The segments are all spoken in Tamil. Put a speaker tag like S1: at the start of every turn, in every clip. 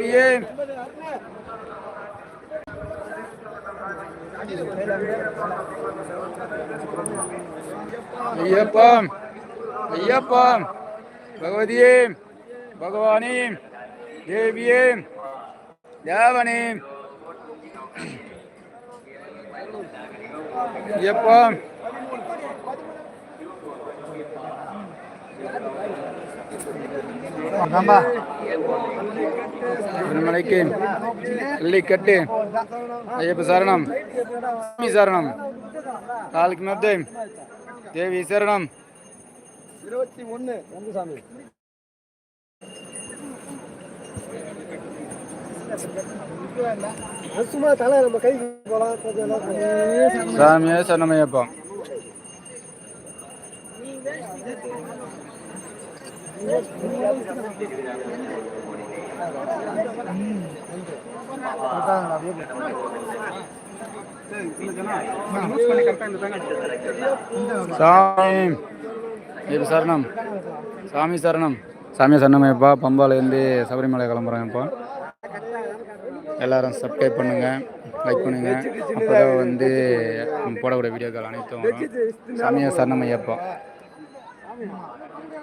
S1: ஏன்? ஐயப்பா ஐயப்பா பகவதியே பகவானே தேவியே தேவனே. ஐயப்பா திருமலைக்கு வெள்ளிக்கட்டு ஐயப்ப சரணம். சாமி சரணம். காலுக்கு மெத்தை தேவி சரணம்.
S2: இருபத்தி ஒன்று சாமி. சும்மா தலை நம்ம கைக்கு போகலாம்
S1: சாமியே சரணம் ஐயப்பா. சாமி. சரணம். சாமி சரணம். சாமி சரணம் ஐயப்பா பம்பாலேருந்து சபரிமலை கிளம்புறோம் இப்போ. எல்லாரும் சப்ஸ்கிரைப் பண்ணுங்க லைக் பண்ணுங்க. அப்போதான் வந்து போடக்கூடிய வீடியோக்கள் அனைத்தும் சாமியா சரணம் ஐயப்பா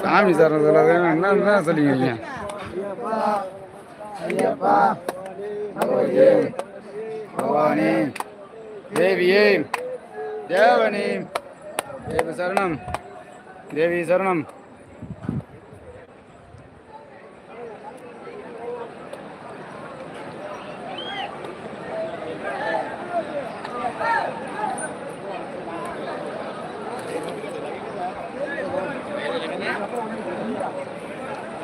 S1: சாமி சரணத்தில் என்ன என்ன சொல்லிக்கிறீங்க பகவானே தேவியே தேவனே. தேவ சரணம் தேவி சரணம்.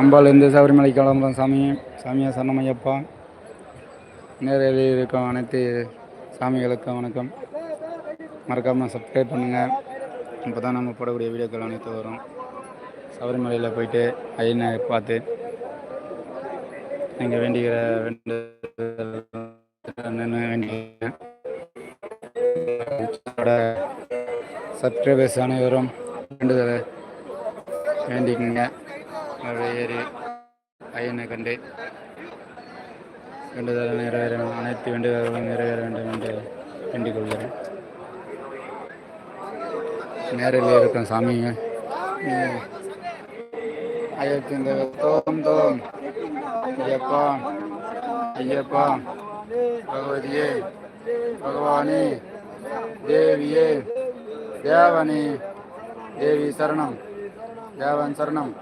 S1: பம்பாலேருந்து சபரிமலை கிளம்புறோம் சாமி. சாமியா சன்னமையப்பா நேரில் இருக்கும் அனைத்து சாமிகளுக்கும் வணக்கம். மறக்காமல் சப்ஸ்கிரைப் பண்ணுங்கள் அப்போ தான் நம்ம போடக்கூடிய வீடியோக்கள் அனைத்து வரும். சபரிமலையில் போயிட்டு ஐயனை பார்த்து நீங்கள் வேண்டிக்கிற வேண்டு என்னென்ன வேண்டிக்கிறேன் சப்ஸ்கிரைபர்ஸ் அனைவரும் வேண்டுதலை வேண்டிக்கங்க. மழை ஐயனை கண்டு வேண்டுதல் நிறைவேற அனைத்து வேண்டுதல்களும் நிறைவேற வேண்டும் என்று வேண்டிக் கொள்கிறேன். நேரில் இருக்கும் சாமிங்க. ஐயத்து இந்த தோம் தோம் ஐயப்பா ஐயப்பா பகவதியே பகவானே தேவியே தேவனே தேவி சரணம் தேவன் சரணம்.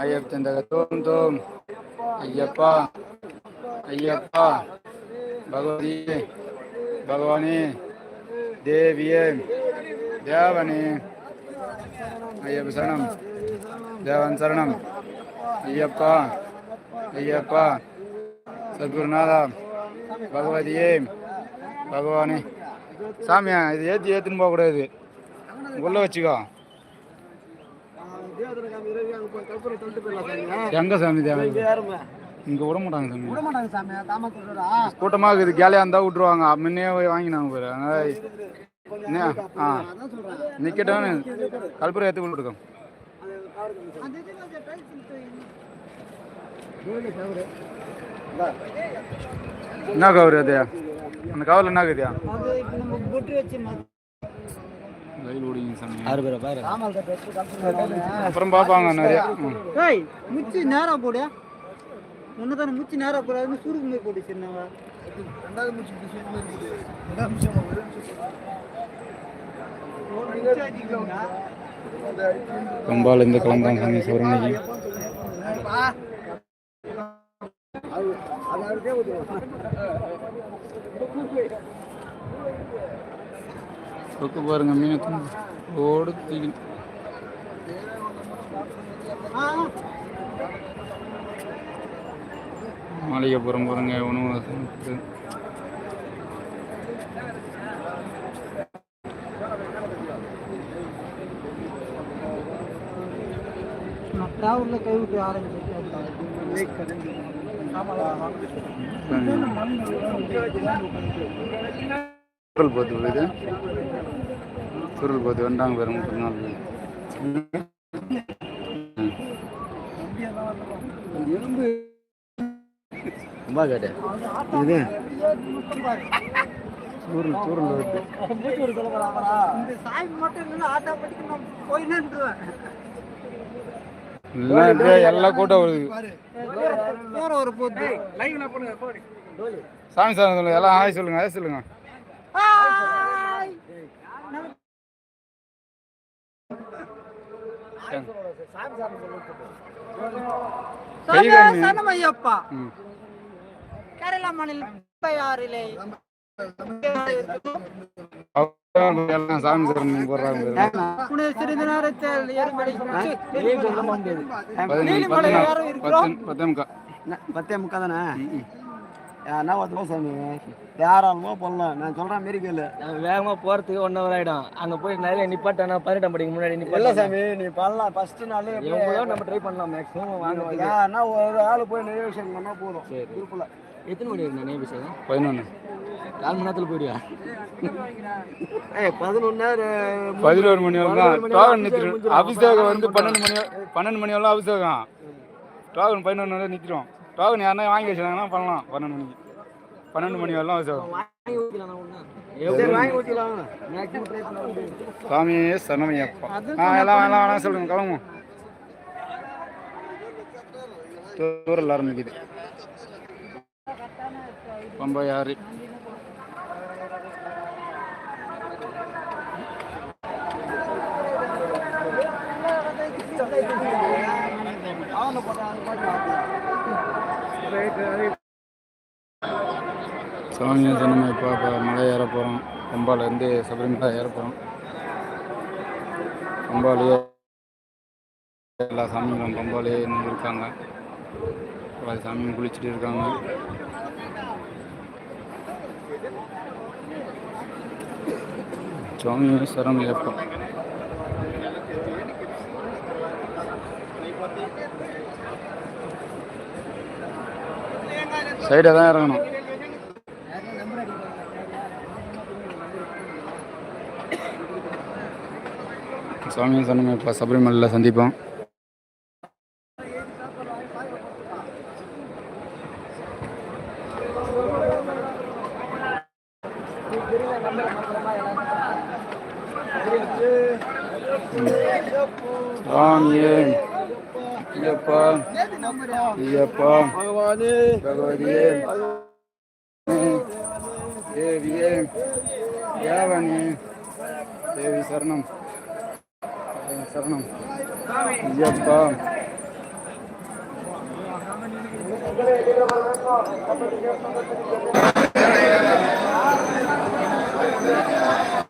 S1: ஐயப்ப தோம் தோம் ஐயப்பா ஐயப்பா பகவதியே பகவானே தேவியே தேவனே. ஐயப்ப சரணம் தேவன் சரணம். ஐயப்பா ஐயப்பா சத்குருநாதா பகவதியே பகவானே. சாமியா இது ஏற்றி ஏற்றுன்னு போகக்கூடாது. உள்ள வச்சுக்கோ. எங்க சாமி தேவை? இங்க விட மாட்டாங்க சாமி.
S2: விட மாட்டாங்க சாமி தாமா சொல்றா
S1: கூட்டமா இருக்குது கேலியா இருந்தா விட்டுருவாங்க. முன்னே போய் வாங்கினாங்க பாரு. அதனால என்ன? ஆ.
S2: அதான் சொல்றேன்.
S1: நிக்கட்டும் கல்புரம் ஏற்றி விட்டுருக்கோம் என்ன கவர் அது? அந்த கவரில் என்ன இருக்குதுயா
S2: அது இப்போ நம்ம பொட்டு வச்சு
S1: ரயில் ஓடிங்க சாமி.
S3: ஆறு பேரை பாரு.
S2: ஆமாம்
S1: அப்புறம் பார்ப்பாங்க நிறைய.
S2: ஏய் முச்சி நேரா போடு. முன்ன தானே முச்சி நேரா போடாதுன்னு சுருக்கு மாதிரி போட்டு சின்னவா ரெண்டாவது முச்சி
S1: கம்பால் இந்த கிளம்புறாங்க சாமி சௌரமணிக்கு சொக்கு பாருங்க மீன் ஓடு தூக்கி மாளிகைப்புறம் பாருங்க உணவு சமைத்து.
S2: நான் டிராவலில்
S1: குரல் போத்து இது குரல் போத்து வெண்டாங்க பேரும் முப்பது நாள்
S3: ரொம்ப கேட்டு
S2: இது? சூரல் சூரல் இந்த சாமி மட்டும் இல்லைன்னா ஆட்டோமேட்டிக் நான் போயினேன்றுவேன்
S1: இல்லை இப்படியே எல்லா கூட்டம் வருது
S2: போற ஒரு போது
S1: சாமி சார் சொல்லுங்க எல்லாம் ஆய் சொல்லுங்க ஆய் சொல்லுங்க.
S2: சனமையப்பா கேரளா மாநில
S1: சாமி சார் போடுறாங்க.
S2: சிறிது நேரத்தில்
S1: பத்தே முக்கா.
S3: பத்தே முக்கா தானே? என்ன ஒருத்தரும் சாமி. யாராலுமோ பண்ணலாம். நான் சொல்றேன் மாரி கேளு.
S4: வேகமா போறதுக்கு ஒன் ஹவர் ஆயிடும். அங்க போய் நிறைய நிப்பாட்டானா பதினெட்டாம் படிக்கு முன்னாடி
S3: இல்ல
S4: நிப்பாட்ட
S3: சாமி நீ பண்ணலாம். ஃபர்ஸ்ட் நாள்
S4: எவ்வளோ நம்ம ட்ரை பண்ணலாம். மேக்ஸிமம் வாங்க
S3: யாருன்னா ஒரு ஆள் போய் நிறைய விஷயம் பண்ணா போதும்.
S4: சரி.
S3: குரூப்ல.
S4: எத்தனை மணி இருக்கு நினைவு விஷயம்
S1: பதினொன்று
S4: கால் மணி நேரத்துல போயிடுவா
S3: ஏய் பதினொன்னு
S1: பதினோரு மணி வரைக்கும் தான்.
S4: பதினோரு மணி
S1: டோக்கன்
S4: வரைக்கும் முடிஞ்சிடும்.
S1: அபிஷேகம் வந்து பன்னெண்டு மணி பன்னெண்டு மணி வரலாம் அபிஷேகம். டோக்கன் பதினொன்று நிற்கிறோம் டோக்கன் யாருன்னா வாங்கி வச்சுருந்தாங்கன்னா பண்ணலாம். பன்னெண்டு மணிக்கு. பன்னெண்டு மணி வரலாம்
S4: பண்ண
S1: சாமி சரணமையப்பா ஆ எல்லாம் எல்லாம் வேணாம் சொல்லுங்க கிளம்புங்க தூரல் ஆரம்பிக்குது பம்பா யாரு சாமி சரணமையப்பா இப்போ மலை ஏற போகிறோம் பம்பாலேருந்து சபரிமலை ஏற போகிறோம் பம்பாலேயே எல்லா சாமிகளும் பம்பாலே இருக்காங்க. எல்லா சாமியும் குளிச்சுட்டு இருக்காங்க. சுவாமி சரம் ஏற்போம். சைடாக தான் இறங்கணும். சுவாமி சரணம் இப்போ சபரிமலையில் சந்திப்போம். சுவாமியே ஐயப்பா ஐயப்பா
S3: பகவானே
S1: பகவதியே தேவியே தேவனே தேவி சரணம் சரணம் ஐயப்பா Thank.